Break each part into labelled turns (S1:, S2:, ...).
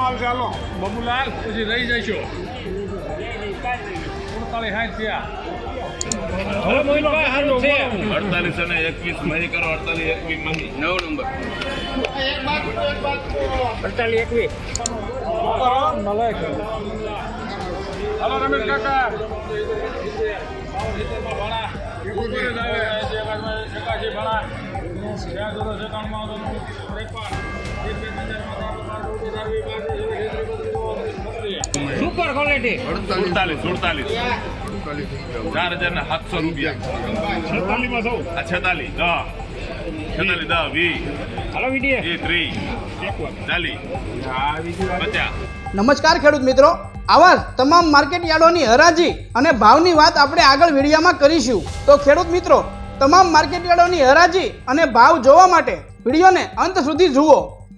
S1: માલ છે હાલો.
S2: બબુલાલ પછી રહી સાઠ થયા સારું છે.
S3: અડતાલીસ અને એકવીસ મહી કરો અડતાલીસ એકવીસ મહી. નવ નંબર.
S2: અડતાલીસ એકવીસ. હાલો રમેશ કાકા. ઉપર સુપર ક્વોલિટી
S3: સુડતાલીસ સુડતાલીસ ચાર હજાર ને સાતસો રૂપિયા. આ છેતાલીસ દસ છેતાલીસ દસ વીસ.
S2: હાલો વીડિયો
S3: એ ત્રીસ. ચાલીસ. પચાસ.
S4: નમસ્કાર ખેડૂત મિત્રો. આવા તમામ માર્કેટ યાર્ડોની હરાજી અને ભાવની વાત આપણે આગળ વિડીયોમાં કરીશું. તો ખેડૂત મિત્રો તમામ માર્કેટ યાર્ડોની હરાજી અને ભાવ જોવા માટે વિડીયોને અંત સુધી જુઓ.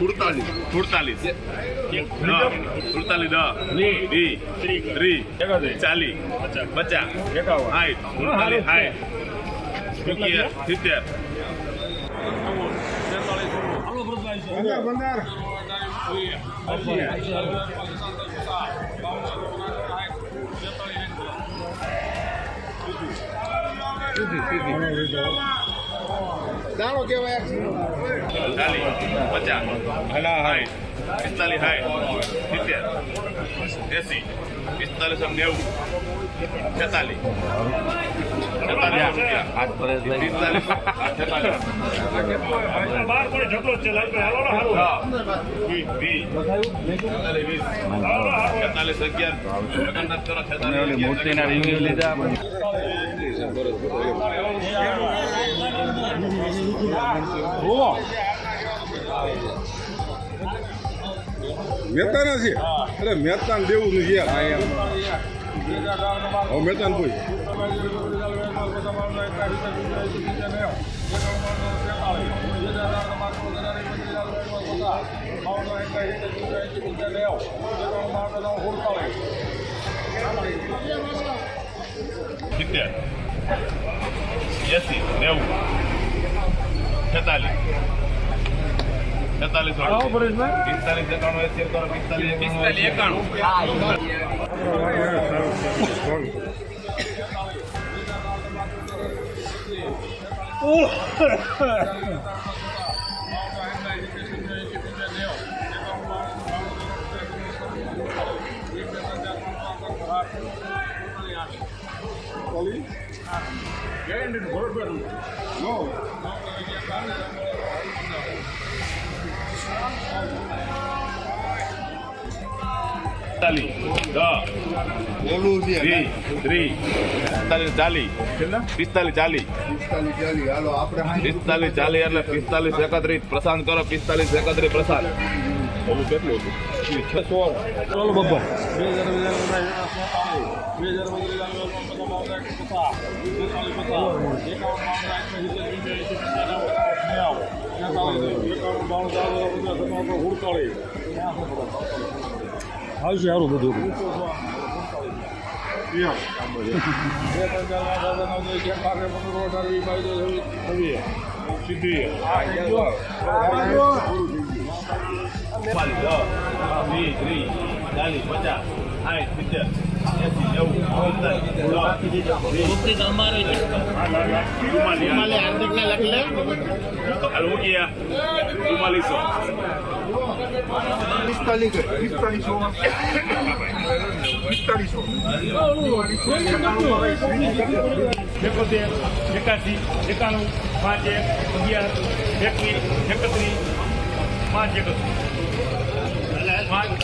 S3: સુડતાલીસ સુડતાલીસ સુડતાલીસ દસ વીસ ત્રીસ ચાલીસ પચાસ સાઠ સુડતાલીસ સાઠ સિત્તેર
S1: બંદર બંદર દાણો કેવાય
S3: ચાલીસ પચાસ. પિસ્તાલીસ સાઠ સિત્તેર. એસી પિસ્તાલીસ આમ નેવું. છેતાલીસ. છેતાલીસ રૂપિયા. પિસ્તાલીસ.
S1: મહેતા નથી અરે મહેતા દેવું નથી યાર હવે મહેતા કોઈ
S3: સિત્તેર એસી છેતાલીસ પિસ્તાલીસ એકાણું એસી એકાણું પિસ્તાલીસ પિસ્તાલીસ એકાણું પિસ્તાલીસ દસ વીસ ત્રીસ પિસ્તાલીસ ચાલી પિસ્તાલીસ ચાલીસ પિસ્તાલીસ ચાલી એટલે પિસ્તાલીસ એકત્રીસ પ્રશાંત કરો પિસ્તાલીસ એકત્રીસ પ્રશાંત ઓલું કેટલું હતું
S2: ચાલો બબ્બર બે હજાર બે હજાર આવશે સારું બધું સીધી
S3: વીસ ત્રીસ ચાલીસ પચાસ સાઠ સિત્તેર
S2: એકોતેર એકાસી એકાણું પાંચ એક અગિયાર એકવીસ એકત્રીસ પાંચ એકત્રીસ પાંચ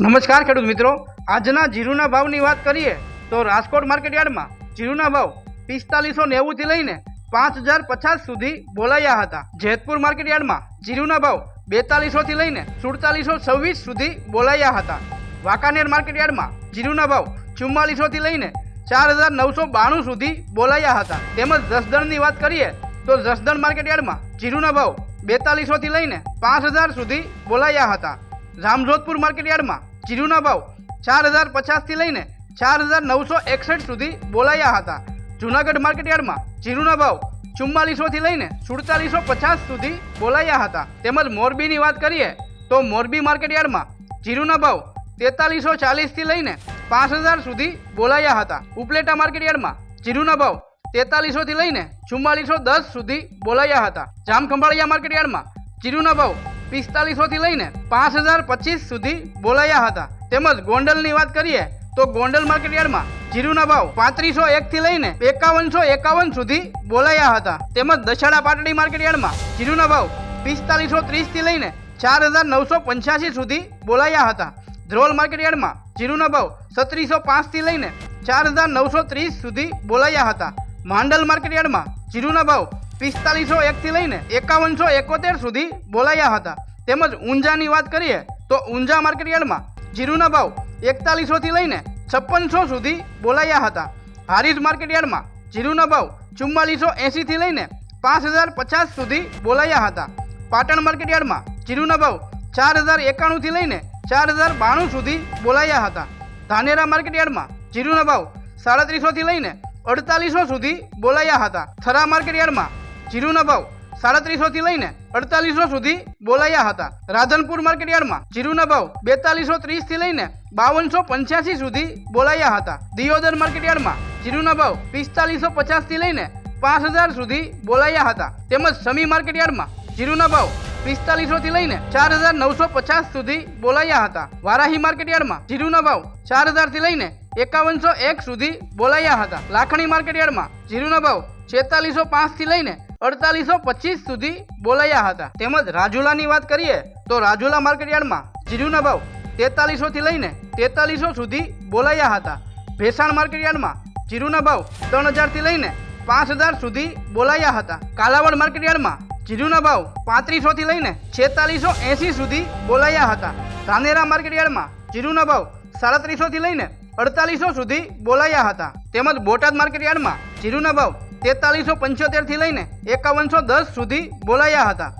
S4: નમસ્કાર ખેડૂત મિત્રો. આજના જીરુના ભાવની વાત કરીએ તો રાજકોટ માર્કેટ યાર્ડમાં જીરુના ભાવ પિસ્તાલીસો નેવુંથી લઈને પાંચ હજાર પચાસ સુધી બોલાયા હતા. જેતપુર માર્કેટ યાર્ડમાં જીરુના ભાવ બેતાલીસોથી લઈને સુડતાલીસો છવ્વીસ સુધી બોલાયા હતા. વાંકાનેર માર્કેટયાર્ડમાં જીરુના ભાવ ચુમ્માલીસોથી લઈને ચાર હજાર નવસો બાણું સુધી બોલાયા હતા. તેમજ જસદણની વાત કરીએ તો જસદણ માર્કેટયાર્ડમાં જીરુના ભાવ બેતાલીસોથી લઈને પાંચ હજાર સુધી બોલાયા હતા. રામજોધપુર માર્કેટયાર્ડમાં જીરુના ભાવ ચાર હજાર પચાસથી લઈને ચાર હજાર નવસો એકસઠ સુધી બોલાયા હતા. જુનાગઢ માર્કેટયાર્ડમાં જીરુના ભાવ ચુમ્માલીસોથી લઈને સુડતાલીસો પચાસ સુધી બોલાયા હતા. તેમજ મોરબીની વાત કરીએ તો મોરબી માર્કેટયાર્ડમાં જીરુના ભાવ તેતાલીસો ચાલીસથી લઈને પાંચ હજાર સુધી બોલાયા હતા. ઉપલેટા માર્કેટયાર્ડમાં જીરુના ભાવ તેતાલીસોથી લઈને ચુમ્માલીસો દસ સુધી બોલાયા હતા. જામખંભાળિયા માર્કેટયાર્ડમાં જીરુના ભાવ પિસ્તાલીસોથી લઈને પાંચ હજાર પચીસ સુધી બોલાયા હતા. તેમજ ગોંડલની વાત કરીએ તો ગોંડલ માર્કેટયાર્ડમાં જીરુના ભાવ પાંત્રીસો એકથી લઈને એકાવનસો એકાવન સુધી બોલાયા હતા. તેમજ દશાડા પાટડી માર્કેટયાર્ડમાં જીરુના ભાવ પિસ્તાલીસો ત્રીસથી લઈને ચાર હજાર નવસો પંચ્યાસી સુધી બોલાયા હતા. ધ્રોલ માર્કેટયાર્ડમાં જીરુના ભાવ સત્રીસો પાંચથી લઈને ચાર હજાર નવસો ત્રીસ સુધી બોલાયા હતા. માંડલ માર્કેટયાર્ડમાં જીરુના ભાવ પિસ્તાલીસો એકથી લઈને એકાવનસો એકોતેર સુધી બોલાયા હતા. તેમજ ઊંઝાની વાત કરીએ તો ઊંઝા માર્કેટયાર્ડમાં જીરુના ભાવ એકતાલીસોથી લઈને છપ્પનસો સુધી બોલાયા હતા. હારીજ માર્કેટયાર્ડમાં જીરુના ભાવ ચુમ્માલીસો એંસીથી લઈને પાંચ હજાર પચાસ સુધી બોલાયા હતા. પાટણ માર્કેટયાર્ડમાં જીરુના ભાવ ચાર હજાર એકાણુંથી લઈને ચાર હજાર બાણું સુધી બોલાયા હતા. ધાનેરા માર્કેટયાર્ડમાં જીરુના ભાવ સાડત્રીસોથી લઈને અડતાલીસો સુધી બોલાયા હતા. થરા માર્કેટ યાર્ડમાં જીરુના ભાવ સાડત્રીસોથી લઈને અડતાલીસો સુધી બોલાયા હતા. રાધનપુર માર્કેટ યાર્ડમાં જીરુના ભાવ બેતાલીસો ત્રીસથી લઈને બાવનસો પંચ્યાસી સુધી બોલાયા હતા. દિયોદર માર્કેટ યાર્ડમાં જીરુના ભાવ પિસ્તાલીસો પચાસથી લઈને પાંચ હજાર સુધી બોલાયા હતા. તેમજ સમી માર્કેટયાર્ડમાં જીરુના ભાવ પિસ્તાલીસોથી લઈને ચાર હજાર નવસો પચાસ સુધી બોલાયા હતા. વારાહી માર્કેટયાર્ડમાં જીરુના ભાવ ચાર હજારથી લઈને એકાવનસો એક સુધી બોલાયા હતા. લાખણી માર્કેટયાર્ડમાં જીરુના ભાવ છેતાલીસો પાંચથી લઈને અડતાલીસો પચીસ સુધી બોલાયા હતા. તેમજ રાજુલાની વાત કરીએ તો રાજુલા માર્કેટયાર્ડમાં જીરુના ભાવ તેતાલીસોથી લઈને તેતાલીસો સુધી બોલાયા હતા. ભેસાણ માર્કેટયાર્ડમાં જીરુના ભાવ ત્રણ હજારથી લઈને પાંચ હજાર સુધી બોલાયા હતા. કાલાવડ માર્કેટયાર્ડમાં જીરુના ભાવ પાંત્રીસોથી લઈને છેતાલીસો એંસી સુધી બોલાયા હતા. ધાનેરા માર્કેટયાર્ડમાં જીરુના ભાવ સાડત્રીસોથી લઈને અડતાલીસો સુધી બોલાયા હતા. તેમજ બોટાદ માર્કેટયાર્ડમાં જીરુના ભાવ તેતાલીસો પંચોતેરથી લઈને એકાવનસો દસ સુધી બોલાયા હતા.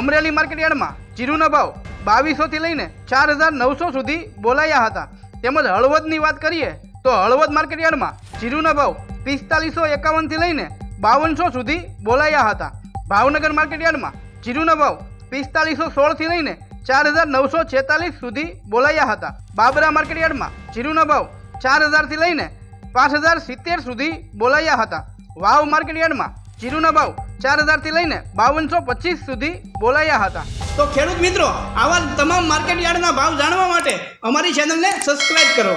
S4: અમરેલી માર્કેટયાર્ડમાં જીરુના ભાવ બાવીસોથી લઈને ચાર હજાર નવસો સુધી બોલાયા હતા. તેમજ હળવદની વાત કરીએ તો હળવદ માર્કેટયાર્ડમાં જીરુના ભાવ પિસ્તાલીસો એકાવનથી લઈને બાવનસો સુધી બોલાયા હતા. ભાવનગર માર્કેટયાર્ડમાં જીરુના ભાવ પિસ્તાલીસો સોળથી લઈને ચાર હજાર નવસો છેતાલીસ સુધી બોલાયા હતા. બાબરા માર્કેટયાર્ડમાં જીરુના ભાવ ચાર હજારથી લઈને પાંચ હજાર સિત્તેર સુધી બોલાયા હતા. વાવ માર્કેટયાર્ડમાં જીરુના ભાવ ચાર હજારથી લઈને બાવનસો પચીસ સુધી બોલાયા હતા. તો ખેડૂત મિત્રો, આવા તમામ માર્કેટ યાર્ડના ભાવ જાણવા માટે અમારી ચેનલને સબસ્ક્રાઇબ કરો.